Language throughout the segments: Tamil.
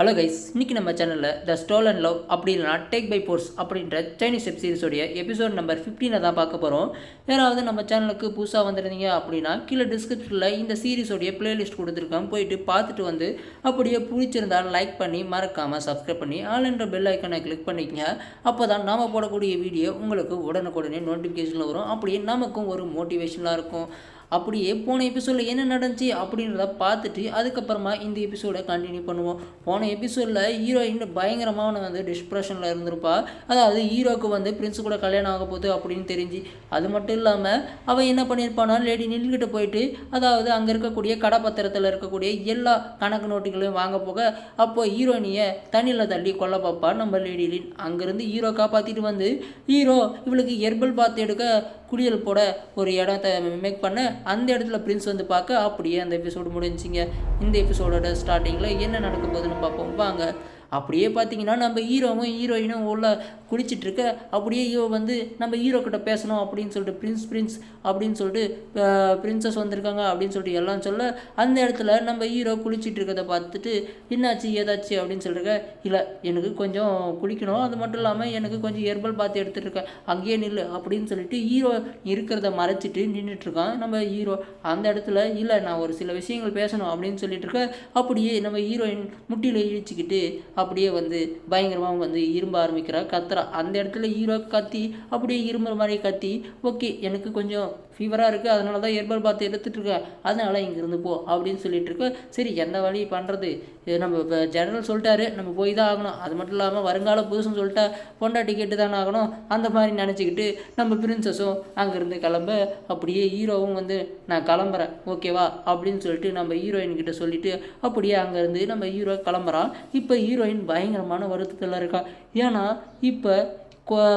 ஹலோ கைஸ் இன்னைக்கு நம்ம சேனலில் த ஸ்டோல் அண்ட் லவ் அப்படி இல்லைனா டேக் பை போர்ஸ் அப்படின்ற சைனீஸ் வெப் சீரிஸோடைய எபிசோட் நம்பர் ஃபிஃப்டீனை தான் பார்க்க போகிறோம் யாராவது நம்ம சேனலுக்கு புதுசாக வந்திருந்தீங்க அப்படின்னா கீழே டிஸ்கிரிப்ஷனில் இந்த சீரிஸோடைய பிளேலிஸ்ட் கொடுத்துருக்கேன். போயிட்டு பார்த்துட்டு வந்து அப்படியே பிடிச்சிருந்தால் லைக் பண்ணி மறக்காமல் சப்ஸ்கிரைப் பண்ணி ஆல் என்ற பெல் ஐக்கனை கிளிக் பண்ணிக்கங்க. அப்போ தான் நாம் போடக்கூடிய வீடியோ உங்களுக்கு உடனுக்குடனே நோட்டிஃபிகேஷனில் வரும். அப்படியே நமக்கும் ஒரு மோட்டிவேஷனாக இருக்கும். அப்படியே போன எபிசோடில் என்ன நடந்துச்சு அப்படின்றத பார்த்துட்டு அதுக்கப்புறமா இந்த எபிசோடை கண்டினியூ பண்ணுவோம். போன எபிசோடில் ஹீரோயின் பயங்கரமான வந்து டிஸ்ப்ரெஷனில் இருந்திருப்பா. அதாவது ஹீரோக்கு வந்து பிரின்ஸ் கூட கல்யாணம் ஆக போகுது அப்படின்னு தெரிஞ்சு அது மட்டும் இல்லாமல் அவள் என்ன பண்ணியிருப்பானா லேடி நின்றுக்கிட்டு போயிட்டு அதாவது அங்கே இருக்கக்கூடிய கடப்பத்திரத்தில் இருக்கக்கூடிய எல்லா கணக்கு நோட்டுகளையும் வாங்க போக அப்போ ஹீரோயினியை தண்ணியில் தள்ளி கொல்ல பார்ப்பா. நம்ம லேடிலின் அங்கேருந்து ஹீரோ காப்பாற்றிட்டு வந்து ஹீரோ இவளுக்கு எர்பல் பாத் எடுக்க குளியல் போட ஒரு இடத்த மேக் பண்ண. அந்த இடத்துல பிரின்ஸ் வந்து பார்க்க அப்படியே அந்த எபிசோடு முடிஞ்சிங்க. இந்த எபிசோடோட ஸ்டார்டிங்கில் என்ன நடக்க போகுதுன்னு பார்ப்போம். வாங்க. அப்படியே பார்த்தீங்கன்னா நம்ம ஹீரோவும் ஹீரோயினும் உள்ள குளிச்சிட்டு இருக்க அப்படியே ஹீரோ வந்து நம்ம ஹீரோ கிட்ட பேசணும் அப்படின்னு சொல்லிட்டு பிரின்ஸ் பிரின்ஸ் அப்படின்னு சொல்லிட்டு பிரின்சஸ் வந்திருக்காங்க அப்படின்னு சொல்லிட்டு எல்லாம் சொல்ல அந்த இடத்துல நம்ம ஹீரோ குளிச்சிட்டு இருக்கிறத பார்த்துட்டு என்னாச்சு ஏதாச்சு? அப்படின்னு சொல்லிருக்க இல்லை எனக்கு கொஞ்சம் குளிக்கணும். அது மட்டும் இல்லாமல் எனக்கு கொஞ்சம் எர்பல் பார்த்து எடுத்துட்டு இருக்கேன். அங்கேயே நில்லு. அப்படின்னு சொல்லிட்டு ஹீரோ இருக்கிறத மறைச்சிட்டு நின்றுட்டு இருக்கான் நம்ம ஹீரோ. அந்த இடத்துல இல்லை நான் ஒரு சில விஷயங்கள் பேசணும். அப்படின்னு சொல்லிட்டு இருக்க அப்படியே நம்ம ஹீரோயின் முட்டியில் இழிச்சிக்கிட்டு அப்படியே வந்து பயங்கரமாக வந்து இரும்ப ஆரம்பிக்கிறா கத்துறா. அந்த இடத்துல ஹீரோ கத்தி அப்படியே இரும்புற மாதிரி கத்தி ஓகே எனக்கு கொஞ்சம் ஃபீவராக இருக்குது அதனால தான் ஹெர்பல் பாத் எடுத்துகிட்ருக்க அதனால் அதனால இங்கேருந்து போ அப்படின்னு சொல்லிட்டு சரி எந்த வழி பண்ணுறது நம்ம இப்போ ஜெனரல் சொல்லிட்டாரு நம்ம போய் தான் ஆகணும். அது மட்டும் இல்லாமல் வருங்கால புதுசுன்னு சொல்லிட்டா பொண்டாட்டி கேட்டு தானே ஆகணும். அந்த மாதிரி நினச்சிக்கிட்டு நம்ம பிரின்சஸும் அங்கேருந்து கிளம்ப அப்படியே ஹீரோவும் வந்து நான் கிளம்புறேன் ஓகேவா அப்படின்னு சொல்லிட்டு நம்ம ஹீரோயின் கிட்ட சொல்லிட்டு அப்படியே அங்கேருந்து நம்ம ஹீரோ கிளம்புறான். இப்போ ஹீரோயின் பயங்கரமான வருத்தத்தில் இருக்கா. ஏன்னா இப்போ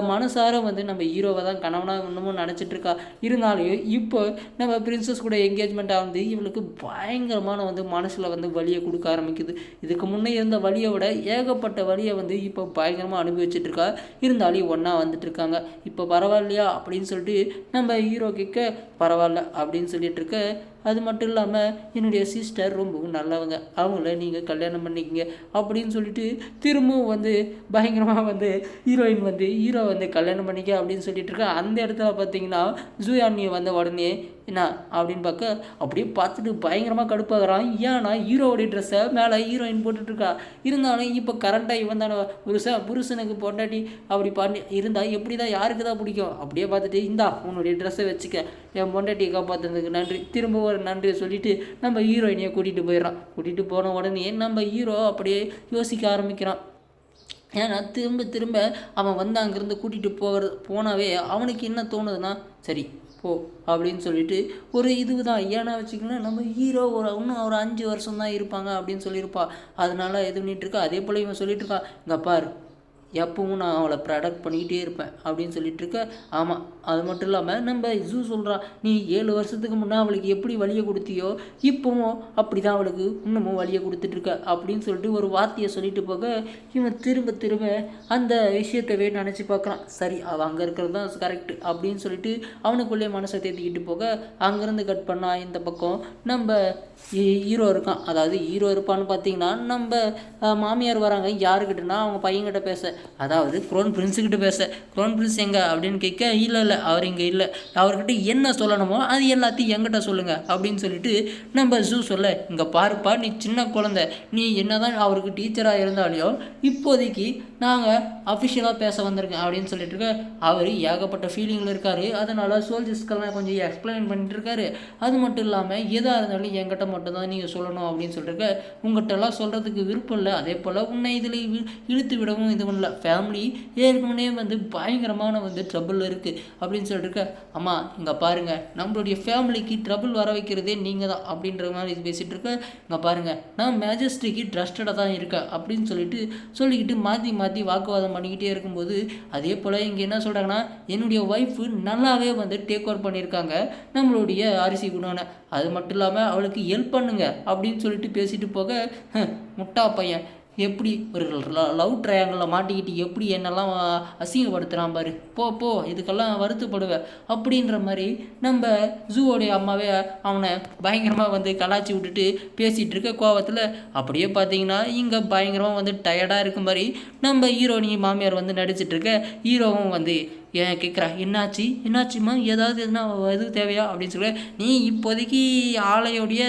மனசார வந்து நம்ம ஹீரோவை தான் கணவனாக இன்னமும் நினச்சிட்டு இருக்கா இருந்தாலும் இப்போ நம்ம பிரின்சஸ் கூட என்கேஜ்மெண்ட் ஆகுது இவளுக்கு பயங்கரமான வந்து மனசில் வந்து வழியை கொடுக்க ஆரம்பிக்குது. இதுக்கு முன்னே இருந்த வழியை விட ஏகப்பட்ட வழியை வந்து இப்போ பயங்கரமாக அனுபவிச்சுட்டு இருக்கா இருந்தாலும் ஒன்றா வந்துட்டு இருக்காங்க இப்போ பரவாயில்லையா? அப்படின்னு சொல்லிட்டு நம்ம ஹீரோ கேட்க பரவாயில்ல அப்படின்னு சொல்லிட்டு இருக்க அது மட்டும் இல்லாமல் என்னுடைய சிஸ்டர் ரொம்பவும் நல்லவங்க. அவங்கள நீங்கள் கல்யாணம் பண்ணிக்கிங்க அப்படின்னு சொல்லிட்டு திரும்பவும் வந்து பயங்கரமாக வந்து ஹீரோயின் வந்து ஹீரோ வந்து கல்யாணம் பண்ணிக்க அப்படின்னு சொல்லிட்டு இருக்கா. அந்த இடத்துல பார்த்தீங்கன்னா ஜூயானியை வந்த உடனே என்ன அப்படின்னு பார்க்க அப்படியே பார்த்துட்டு பயங்கரமாக கடுப்பாகிறான். ஏன்னா ஹீரோவுடைய ட்ரெஸ்ஸை மேலே ஹீரோயின் போட்டுட்ருக்கா. இருந்தாலும் இப்போ கரண்ட்டாக இவன் தானே புருஷன் புருஷனுக்கு பொண்டாட்டி அப்படி பண்ணி இருந்தால் எப்படி தான் யாருக்கு தான் பிடிக்கும்? அப்படியே பார்த்துட்டு இந்தா உன்னுடைய ட்ரெஸ்ஸை வச்சுக்க. என் பொண்டாட்டியை காப்பாற்றுறதுக்கு நன்றி. திரும்ப ஒரு நன்றியை சொல்லிவிட்டு நம்ம ஹீரோயினையை கூட்டிகிட்டு போயிடறான். கூட்டிகிட்டு போன உடனே நம்ம ஹீரோ அப்படியே யோசிக்க ஆரம்பிக்கிறான். ஏன்னா திரும்ப திரும்ப அவன் வந்து அங்கேருந்து கூட்டிகிட்டு போகிறது போனாவே அவனுக்கு என்ன தோணுதுன்னா சரி ஓ அப்படின்னு சொல்லிட்டு ஒரு இது தான் ஏன்னா வச்சுக்கலாம் நம்ம ஹீரோ ஒரு இன்னும் ஒரு அஞ்சு வருஷம் தான் இருப்பாங்க அப்படின்னு சொல்லியிருப்பா. அதனால இது பண்ணிட்டு இருக்கா அதே போல் இவன் சொல்லிட்டு இருக்கா இங்கே பாரு எப்பவும் நான் அவளை ப்ராடக்ட் பண்ணிக்கிட்டே இருப்பேன் அப்படின்னு சொல்லிட்டு இருக்க. ஆமாம் அது மட்டும் இல்லாமல் நம்ம ஜூ சொல்கிறான் நீ ஏழு வருஷத்துக்கு முன்னே அவளுக்கு எப்படி வழியை கொடுத்தியோ இப்போவும் அப்படி தான் அவளுக்கு இன்னமும் வழியை கொடுத்துட்ருக்க அப்படின்னு சொல்லிட்டு ஒரு வார்த்தையை சொல்லிட்டு போக இவன் திரும்ப திரும்ப அந்த விஷயத்தவே நினச்சி பார்க்குறான். சரி அவள் அங்கே இருக்கிறது தான் கரெக்ட் அப்படின்னு சொல்லிட்டு அவனுக்குள்ளே மனசை தேத்திக்கிட்டு போக அங்கேருந்து கட் பண்ணால் இந்த பக்கம் நம்ம ஹீரோ இருக்கான். அதாவது ஹீரோ இருப்பான்னு பார்த்தீங்கன்னா நம்ம மாமியார் வராங்க. யாருக்கிட்டனா அவங்க பையன்கிட்ட பேச. அதாவது குரோன் பிரின்ஸுக்கிட்ட பேச குரோன் பிரின்ஸ் எங்கே அப்படின்னு கேட்க இல்லை இல்லை அவர் இங்கே இல்லை. அவர்கிட்ட என்ன சொல்லணுமோ அது எல்லாத்தையும் எங்கிட்ட சொல்லுங்கள் அப்படின்னு சொல்லிட்டு நம்ம ஜூ சொல்ல இங்கே பாருப்பா நீ சின்ன குழந்தை. நீ என்னதான் அவருக்கு டீச்சராக இருந்தாலையும் இப்போதைக்கு நாங்கள் அஃபிஷியலாக பேச வந்திருக்கேன் அப்படின்னு சொல்லிட்டு இருக்க அவர் ஏகப்பட்ட ஃபீலிங்கில் இருக்கார். அதனால் சோல்ஜர்ஸ்க்கெல்லாம் கொஞ்சம் எக்ஸ்பிளைன் பண்ணிட்டு இருக்காரு. அது மட்டும் இல்லாமல் எதாக இருந்தாலும் என்கிட்ட மட்டும்தான் நீங்கள் சொல்லணும் அப்படின்னு சொல்லிட்டு உங்கள்கிட்டலாம் சொல்கிறதுக்கு விருப்பம் இல்லை. அதே போல் உன்னை இதில் இழுத்து விடவும் இது பண்ணல. ஃபேமிலி ஏற்கனவே வந்து பயங்கரமான வந்து ட்ரபுள் இருக்குது அப்படின்னு சொல்லிட்டு அம்மா இங்கே பாருங்கள் நம்மளுடைய ஃபேமிலிக்கு ட்ரபுள் வர வைக்கிறதே நீங்கள் தான் அப்படின்ற மாதிரி பேசிகிட்டு இருக்க இங்கே பாருங்கள் நான் மேஜஸ்ட்ரிக்கு ட்ரஸ்டடாக தான் இருக்கேன் அப்படின்னு சொல்லிட்டு சொல்லிக்கிட்டு மாற்றி மாற்றி வாக்குவாதம் பண்ணிக்கிட்டே இருக்கும்போது அதே போல் இங்கே என்ன சொல்கிறாங்கன்னா என்னுடைய ஒய்ஃபு நல்லாவே வந்து டேக் ஓவர் பண்ணியிருக்காங்க நம்மளுடைய அரிசி குணனை. அது மட்டும் இல்லாமல் அவளுக்கு ஹெல்ப் பண்ணுங்க அப்படின்னு சொல்லிட்டு பேசிட்டு போக முட்டா பையன். எப்படி ஒரு லவ் ட்ரையாங்கிளில் மாட்டிக்கிட்டு எப்படி என்னெல்லாம் அசிங்கப்படுத்துகிறான் பாரு. போ போ இதுக்கெல்லாம் வருத்தப்படுவேன் அப்படின்ற மாதிரி நம்ம ஜூவோடைய அம்மாவே அவனை பயங்கரமாக வந்து கலாச்சி விட்டுட்டு பேசிகிட்டு இருக்க கோவத்தில் அப்படியே பார்த்தீங்கன்னா இங்கே பயங்கரமாக வந்து டயர்டாக இருக்க மாதிரி நம்ம ஹீரோனி மாமியார் வந்து நடிச்சிட்ருக்க ஹீரோவும் வந்து ஏன் கேட்குறா என்னாச்சு? என்னாச்சுமா ஏதாவது எதுனா இது தேவையா? அப்படின்னு சொல்லி நீ இப்போதைக்கு ஆலையோடைய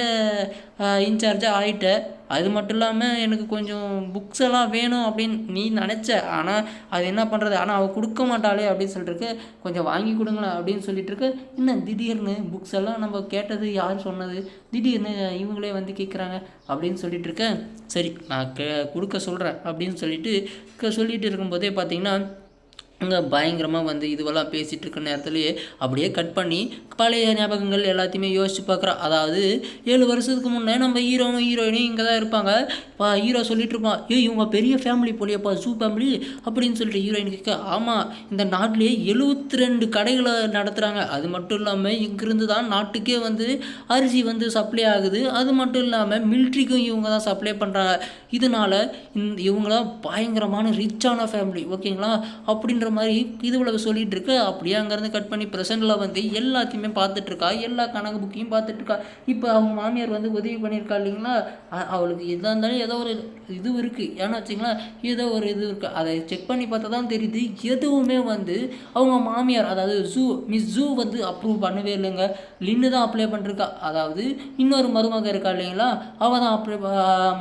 இன்சார்ஜாக ஆகிட்ட அது மட்டும் இல்லாமல் எனக்கு கொஞ்சம் புக்ஸ் எல்லாம் வேணும் அப்படின்னு நீ நினச்ச ஆனால் அது என்ன பண்ணுறது ஆனால் அவள் கொடுக்க மாட்டாளே அப்படின்னு சொல்லிட்டுருக்கு கொஞ்சம் வாங்கி கொடுங்களேன் அப்படின்னு சொல்லிட்டு இருக்க. என்ன திடீர்னு புக்ஸ் எல்லாம் நம்ம கேட்டது யார் சொன்னது? திடீர்னு இவங்களே வந்து கேட்குறாங்க அப்படின்னு சொல்லிட்டு இருக்கேன் சரி நான் கே கொடுக்க சொல்கிறேன் அப்படின்னு சொல்லிட்டு சொல்லிட்டு இருக்கும்போதே பார்த்தீங்கன்னா அங்கே பயங்கரமாக வந்து இதுவெல்லாம் பேசிகிட்டு இருக்க நேரத்துலேயே அப்படியே கட் பண்ணி பழைய ஞாபகங்கள் எல்லாத்தையுமே யோசிச்சு பார்க்குறோம் அதாவது ஏழு வருஷத்துக்கு முன்னே நம்ம ஹீரோவும் ஹீரோயினும் இங்கே தான் இருப்பாங்க. இப்போ ஹீரோ சொல்லிட்டு இருப்பான் ஏ இவங்க பெரிய ஃபேமிலி போலியப்பா ஜூ ஃபேமிலி அப்படின்னு சொல்லிட்டு ஹீரோயின் கேட்க ஆமாம் இந்த நாட்டிலேயே எழுபத்தி ரெண்டு கடைகளை நடத்துகிறாங்க அது மட்டும் இல்லாமல் இங்கிருந்து தான் நாட்டுக்கே வந்து அரிசி வந்து சப்ளை ஆகுது. அது மட்டும் இல்லாமல் மில்ட்ரிக்கும் இவங்க தான் சப்ளை பண்ணுறாங்க இதனால் இந்த இவங்க பயங்கரமான ரிச்சான ஃபேமிலி ஓகேங்களா அப்படின்ற மாதிரி இதுவில் சொல்லிட்டு இருக்கு. அப்படியே அங்கேருந்து கட் பண்ணி ப்ரெசென்ட்டில் வந்து எல்லாத்தையுமே பார்த்துட்ருக்கா எல்லா கணக்கு புக்கையும் பார்த்துட்ருக்கா இப்போ அவங்க மாமியார் வந்து உதவி பண்ணியிருக்கா இல்லைங்களா? அவளுக்கு எதாக இருந்தாலும் ஏதோ ஒரு இது இருக்குது ஏன்னா வச்சிங்களேன் ஏதோ ஒரு இது இருக்குது அதை செக் பண்ணி பார்த்தா தான் தெரியுது எதுவுமே வந்து அவங்க மாமியார் அதாவது ஜூ மிஸ் ஜூ வந்து அப்ரூவ் பண்ணவே இல்லைங்க. லின்னு தான் அப்ளை பண்ணிருக்கா. அதாவது இன்னொரு மருமக இருக்கா இல்லைங்களா? அவள் தான் அப்ளை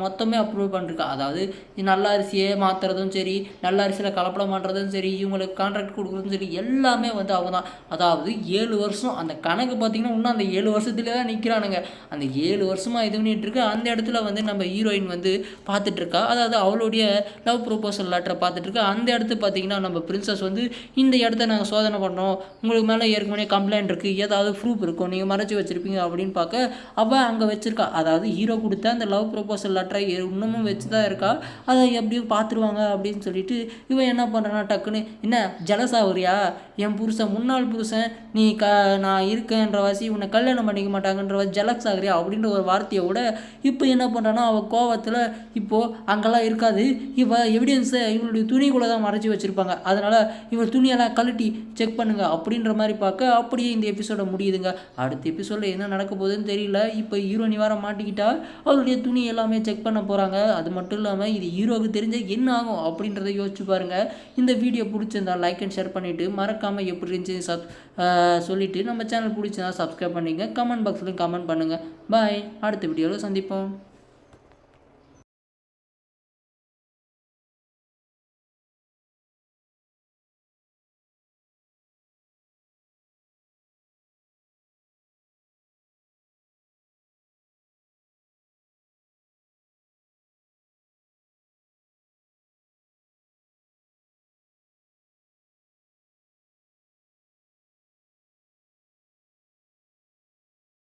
மொத்தமே அப்ரூவ் பண்ணிருக்கா. அதாவது நல்ல அரிசியை மாற்றுறதும் சரி நல்ல அரிசியில் கலப்படம் பண்ணுறதும் சரி இவங்களுக்கு கான்ட்ராக்ட் கொடுக்குறதுன்னு சொல்லி எல்லாமே வந்து அவங்க தான் அதாவது ஏழு வருஷம் அந்த கணக்கு பார்த்திங்கன்னா இன்னும் அந்த ஏழு வருஷத்துல தான் நிற்கிறானுங்க அந்த ஏழு வருஷமாக இது பண்ணிகிட்ருக்கு இருக்கு அந்த இடத்துல வந்து நம்ம ஹீரோயின் வந்து பார்த்துட்ருக்கா அதாவது அவளுடைய லவ் ப்ரொபோசல் லெட்டரை பார்த்துட்ருக்கா அந்த இடத்து பார்த்தீங்கன்னா நம்ம பிரின்சஸ் வந்து இந்த இடத்த நாங்கள் சோதனை பண்ணோம் உங்களுக்கு மேலே ஏற்கனவே கம்ப்ளைண்ட் இருக்குது ஏதாவது ப்ரூஃப் இருக்கும் நீங்கள் மறைச்சி வச்சுருப்பீங்க அப்படின்னு பார்க்க அவள் அங்கே வச்சுருக்கா. அதாவது ஹீரோ கொடுத்த அந்த லவ் ப்ரொபோசல் லெட்டரை இன்னமும் வச்சு தான் இருக்கா? அதை எப்படியும் பார்த்துருவாங்க அப்படின்னு சொல்லிட்டு இவன் என்ன பண்ணுறான்னா டக்குன்னு என்ன ஜலசாவரியா என் புருஷன் முன்னாள் புருஷன் நீ க நான் இருக்கேன்ற வாசி உன்னை கல்யாணம் பண்ணிக்க மாட்டாங்கன்ற ஜலக்ஸ் ஆகிறியா அப்படின்ற ஒரு வார்த்தையை விட இப்போ என்ன பண்ணுறான்னா அவள் கோவத்தில் இப்போது அங்கெல்லாம் இருக்காது. இவள் எவிடன்ஸை இவளுடைய துணிக்குள்ளே தான் மறைச்சி வச்சுருப்பாங்க. அதனால் இவள் துணியெல்லாம் கழட்டி செக் பண்ணுங்கள் அப்படின்ற மாதிரி பார்க்க அப்படியே இந்த எபிசோட முடியுதுங்க. அடுத்த எபிசோடில் என்ன நடக்க போகுதுன்னு தெரியல. இப்போ ஹீரோனி நிவாரம் மாட்டிக்கிட்டா அவருடைய துணி எல்லாமே செக் பண்ண போகிறாங்க அது மட்டும் இல்லாமல் இது ஹீரோவுக்கு தெரிஞ்ச என்ன ஆகும் அப்படின்றத யோசிச்சு பாருங்கள் இந்த வீடியோ பிடிச்சிருந்தா லைக் அண்ட் ஷேர் பண்ணிவிட்டு மறக்காமல் எப்படி இருந்துச்சு சப் சொல்லிவிட்டு நம்ம சேனல் பிடிச்சிருந்தா சப்ஸ்கிரைப் பண்ணிங்க. கமெண்ட் பாக்ஸ்லையும் கமெண்ட் பண்ணுங்கள் பாய் அடுத்த வீடியோவில் சந்திப்போம்.